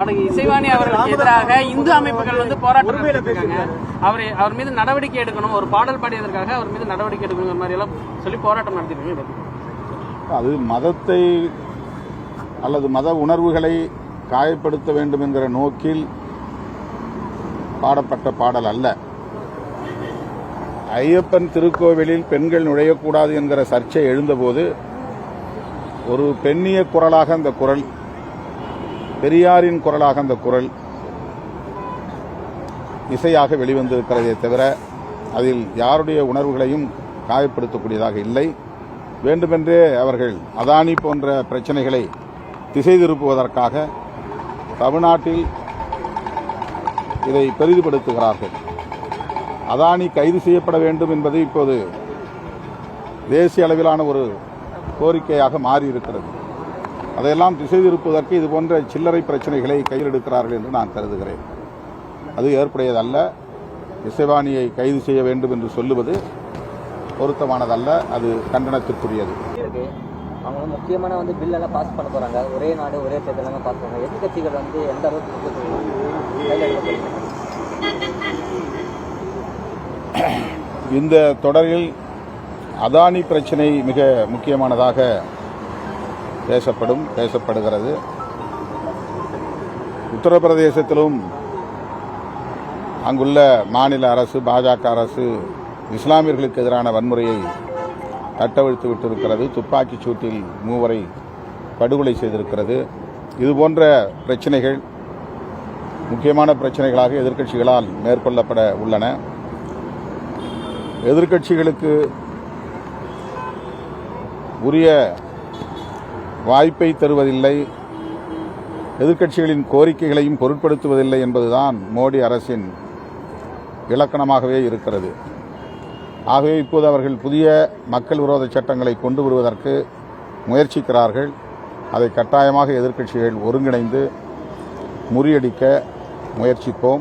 இசைவாணி அவர்களுக்கு எதிராக இந்து அமைப்புகள் வந்து போராட்டம் நடத்திருக்காங்க. அவர் அவர் மீது நடவடிக்கை எடுக்கணும் ஒரு பாடல் பாடியதற்காக அவர் மீது நடவடிக்கை எடுக்கணுங்கிற மாதிரி எல்லாம் சொல்லி போராட்டம் நடத்திருக்காங்க அது மதத்தை அல்லது மத உணர்வுகளை காயப்படுத்த வேண்டும் என்கிற நோக்கில் பாடப்பட்ட பாடல் அல்ல. ஐயப்பன் திருக்கோவிலில் பெண்கள் நுழையக்கூடாது என்கிற சர்ச்சை எழுந்தபோது ஒரு பெண்ணிய குரலாக அந்த குரல் பெரியாரின் குரலாக அந்த குரல் இசையாக வெளிவந்திருக்கிறதே தவிர அதில் யாருடைய உணர்வுகளையும் காயப்படுத்தக்கூடியதாக இல்லை. வேண்டுமென்றே அவர்கள் அதானி போன்ற பிரச்சனைகளை திசை திருப்புவதற்காக தமிழ்நாட்டில் இதை பெரிதுபடுத்துகிறார்கள். அதானி கைது செய்யப்பட வேண்டும் என்பது இப்போது தேசிய அளவிலான ஒரு கோரிக்கையாக மாறியிருக்கிறது. அதையெல்லாம் திசை திருப்புவதற்கு இது போன்ற சில்லறை பிரச்சனைகளை கையில் எடுக்கிறார்கள் என்று நான் கருதுகிறேன். அது ஏற்புடையதல்ல. இசைவாணியை கைது செய்ய வேண்டும் என்று சொல்லுவது பொருத்தமானதல்ல. அது கண்டனத்திற்குரியது. அவங்க முக்கியமான வந்து பில் எல்லாம் பாஸ் பண்ண போறாங்க. ஒரே நாடு ஒரே தேர்தல் எல்லாம் பாஸ் பண்ணுவாங்க எதிர்கட்சிகள் வந்து எந்த அளவுக்கு இந்த தொடரில் அதானி பிரச்சினை மிக முக்கியமானதாக பேசப்படும் பேசப்படுகிறது. உத்தரப்பிரதேசத்திலும் அங்குள்ள மாநில அரசு பாஜக அரசு இஸ்லாமியர்களுக்கு எதிரான வன்முறையை தட்டவிழ்த்து விட்டிருக்கிறது. துப்பாக்கிச் சூட்டில் மூவரை படுகொலை செய்திருக்கிறது. இதுபோன்ற பிரச்சனைகள் முக்கியமான பிரச்சனைகளாக எதிர்க்கட்சிகளால் மேற்கொள்ளப்பட உள்ளன. எதிர்க்கட்சிகளுக்கு உரிய வாய்ப்பை தருவதில்லை எதிர்க்கட்சிகளின் கோரிக்கைகளையும் பொருட்படுத்துவதில்லை என்பதுதான் மோடி அரசின் இலக்கணமாகவே இருக்கிறது. ஆகவே இப்போது அவர்கள் புதிய மக்கள் விரோத சட்டங்களை கொண்டு வருவதற்கு முயற்சிக்கிறார்கள். அதை கட்டாயமாக எதிர்க்கட்சிகள் ஒருங்கிணைந்து முறியடிக்க முயற்சிப்போம்.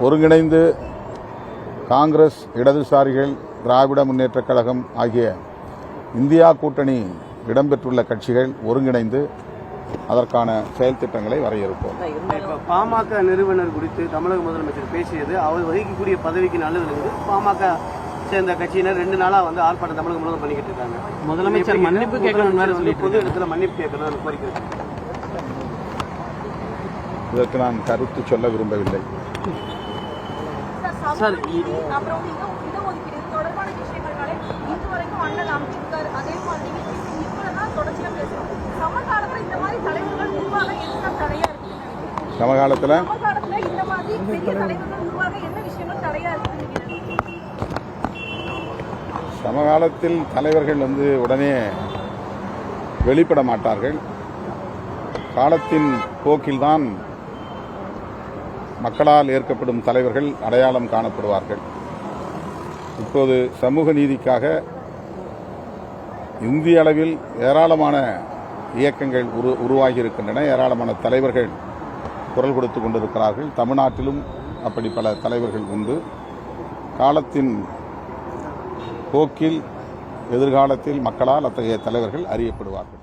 ஒருங்கிணைந்து காங்கிரஸ் இடதுசாரிகள் திராவிட முன்னேற்றக் கழகம் ஆகிய இந்தியா கூட்டணி இடம்பெற்றுள்ள கட்சிகள் ஒருங்கிணைந்து அதற்கான செயல் திட்டங்களை வரையறுப்போம். இப்ப பாமக நிறுவனர் குறித்து தமிழக முதலமைச்சர் பேசியது அவர் வகிக்கக்கூடிய பதவிக்கு நல்லது பாமக சேர்ந்த கட்சியினர் ரெண்டு நாளா வந்து ஆர்ப்பாட்டம் தமிழகம் முழுவதும் பண்ணிக்கிட்டு இருக்காங்க. முதலமைச்சர் மன்னிப்பு கேட்கணும் பொது இடத்துல மன்னிப்பு கேட்கணும் கோரிக்கை. இதற்கு நான் கருத்து சொல்ல விரும்பவில்லை. சார், சமகாலத்தில். சமகாலத்துல தலைவர்கள் வந்து உடனே வெளிப்பட மாட்டார்கள். காலத்தின் போக்கில்தான் மக்களால் ஏற்கப்படும் தலைவர்கள் அடையாளம் காணப்படுவார்கள். இப்போது சமூக நீதிக்காக இந்திய அளவில் ஏராளமான இயக்கங்கள் உரு உருவாகி இருக்கின்றன ஏராளமான தலைவர்கள் குரல் கொடுத்து கொண்டிருக்கிறார்கள். தமிழ்நாட்டிலும் அப்படி பல தலைவர்கள் உண்டு. காலத்தின் போக்கில் எதிர்காலத்தில் மக்களால் அத்தகைய தலைவர்கள் அறியப்படுவார்கள்.